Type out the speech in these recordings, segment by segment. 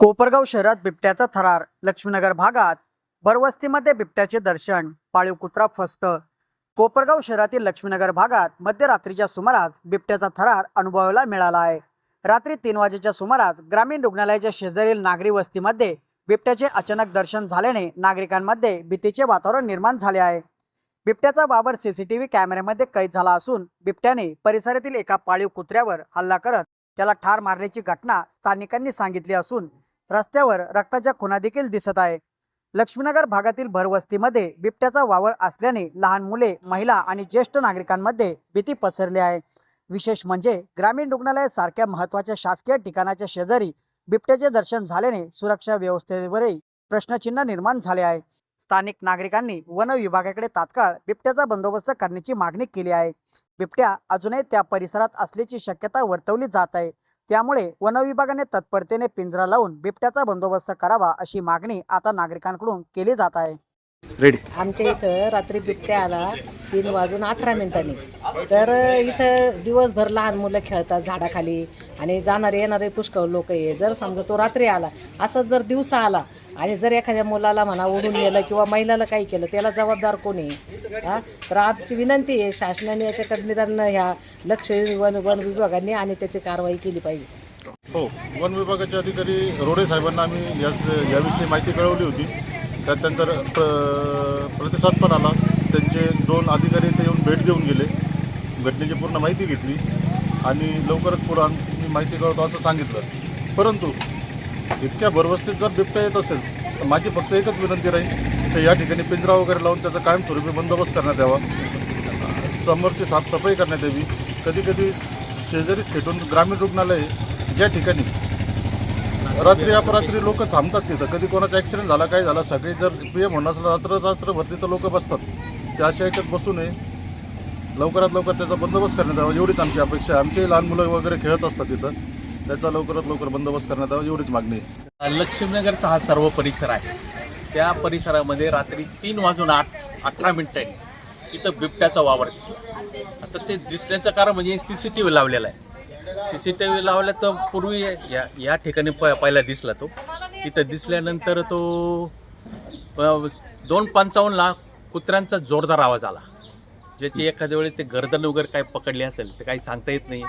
कोपरगाव शहरात बिबट्याचा थरार लक्ष्मीनगर भागात भरवस्तीमध्ये बिबट्याचे दर्शन पाळीव कुत्रा फस्त. कोपरगाव शहरातील लक्ष्मीनगर भागात मध्यरात्रीच्या सुमारास बिबट्याचा थरार अनुभवायला मिळाला आहे. रात्री तीन वाजेच्या सुमारास ग्रामीण रुग्णालयाच्या शेजारील नागरी वस्तीमध्ये बिबट्याचे अचानक दर्शन झाल्याने नागरिकांमध्ये भीतीचे वातावरण निर्माण झाले आहे. बिबट्याचा वावर सीसीटीव्ही कॅमेऱ्यामध्ये कैद झाला असून बिबट्याने परिसरातील एका पाळीव कुत्र्यावर हल्ला करत त्याला ठार मारल्याची घटना स्थानिकांनी सांगितली असून रस्त्यावर रक्ताच्या खुणा देखील दिसत आहे. लक्ष्मीनगर भागातील भरवस्तीमध्ये बिबट्याचा वावर असल्याने लहान मुले महिला आणि ज्येष्ठ नागरिकांमध्ये भीती पसरली आहे. विशेष म्हणजे ग्रामीण रुग्णालयासारख्या महत्त्वाच्या शासकीय ठिकाणाच्या शेजारी बिबट्याचे दर्शन झाल्याने सुरक्षा व्यवस्थेवरही प्रश्नचिन्ह निर्माण झाले आहे. स्थानिक नागरिकांनी वन विभागाकडे तात्काळ बिबट्याचा बंदोबस्त करण्याची मागणी केली आहे. बिबट्या अजूनही त्या परिसरात असल्याची शक्यता वर्तवली जात आहे. त्यामुळे वन विभागाने तत्परतेने पिंजरा लावून बिबट्याचा बंदोबस्त करावा अशी मागणी आता नागरिकांकडून केली जात आहे. रेडी आमच्या इथं रात्री बिबट्या आला तीन वाजून अठरा मिनिटांनी. तर इथं दिवसभर लहान मुलं खेळतात झाडाखाली आणि जाणारे येणारे पुष्कळ लोक आहे. जर समजा तो रात्री आला असं जर दिवसा आला आणि जर एखाद्या मुलाला म्हणा ओढून नेलं किंवा महिलाला काही केलं त्याला जबाबदार कोणी हा? तर आमची विनंती आहे शासनाने याच्याकडे निदान ह्या लक्ष वन वन विभागाने आणि त्याची कारवाई केली पाहिजे. हो वन विभागाचे अधिकारी रोडे साहेबांना आम्ही या याविषयी माहिती कळवली होती. त्यानंतर प्र प्रतिसाद पण आला. त्यांचे दोन अधिकारी इथे येऊन भेट देऊन गेले. घटनेची पूर्ण माहिती घेतली. आणि लवकरच पुढं आम्ही माहिती कळवतो असं सांगितलं. परंतु इतक्या भरवस्तीत जर बिबट्या येत असेल तर माझी फक्त एकच विनंती राहील तर या ठिकाणी पिंजरा वगैरे लावून त्याचा कायमस्वरूपी बंदोबस्त करण्यात यावा. समोरची साफसफाई करण्यात यावी. कधी कधी शेजारीच खेटून ग्रामीण रुग्णालय ज्या ठिकाणी रात्री अपरात्री लोक थांबतात तिथं कधी कोणाचा ॲक्सिडेंट झाला काय झाला सगळे जर पी एम म्हणून असलं रात्र रात्रभर तिथं लोक बसतात. त्या अशा याच्यात बसू नये. लवकरात लवकर त्याचा बंदोबस्त करण्यात यावा एवढीच आमची अपेक्षा आहे. आमचे लहान मुलं वगैरे खेळत असतात तिथं. त्याचा लवकरात लवकर बंदोबस्त करण्यात यावा एवढीच मागणी आहे. लक्ष्मीनगरचा हा सर्व परिसर आहे. त्या परिसरामध्ये रात्री तीन वाजून आठ अठरा मिनिटांनी इथं बिबट्याचा वावर दिसला. आता ते दिसण्याचं कारण म्हणजे सी सी टी व्ही लावलेला आहे. सी सी टी व्ही लावला तर पूर्वी या या ठिकाणी प पहिला दिसला तो. इथं दिसल्यानंतर तो दोन पंचावन्नला कुत्र्यांचा जोरदार आवाज आला. ज्याची एखाद्या वेळेस ते गर्दन वगैरे काय पकडली असेल ते काही सांगता येत नाही.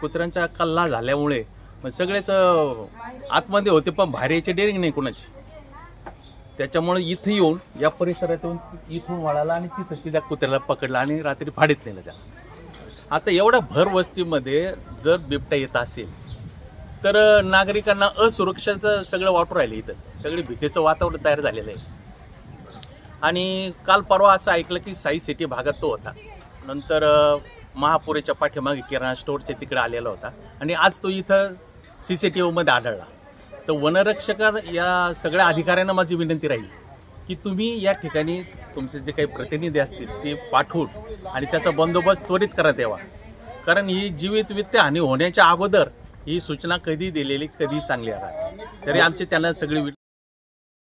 कुत्र्यांचा कल्ला झाल्यामुळे मग सगळेच आतमध्ये होते पण बाहेर यायची डेअरिंग नाही कुणाची. त्याच्यामुळे इथं येऊन या परिसरातून इथून वळाला आणि तिथं तिथं कुत्र्याला पकडला आणि रात्री फाडीत नेलं त्याला. आता एवढ्या भर वस्तीमध्ये जर बिबट्या येत असेल तर नागरिकांना असुरक्षाचं सगळं वाटू राहिलं इथं. सगळी भीतीचं वातावरण तयार झालेलं आहे. आणि काल परवा असं ऐकलं की साई सिटी भागात तो होता. नंतर महापुरेच्या पाठीमागे किराणा स्टोअरच्या तिकडे आलेला होता. आणि आज तो इथं सी सी टी व्हीमध्ये आढळला. तर वनरक्षक या सगळ्या अधिकाऱ्यांना माझी विनंती राहील की तुम्ही या ठिकाणी तुमचे जे काही प्रतिनिधी असतील ते पाठवून आणि त्याचा बंदोबस्त त्वरित करत यावा. कारण ही जीवित वित्त हानी होण्याच्या अगोदर ही सूचना कधी दिलेली कधी चांगली राहते तरी आमची त्यांना सगळी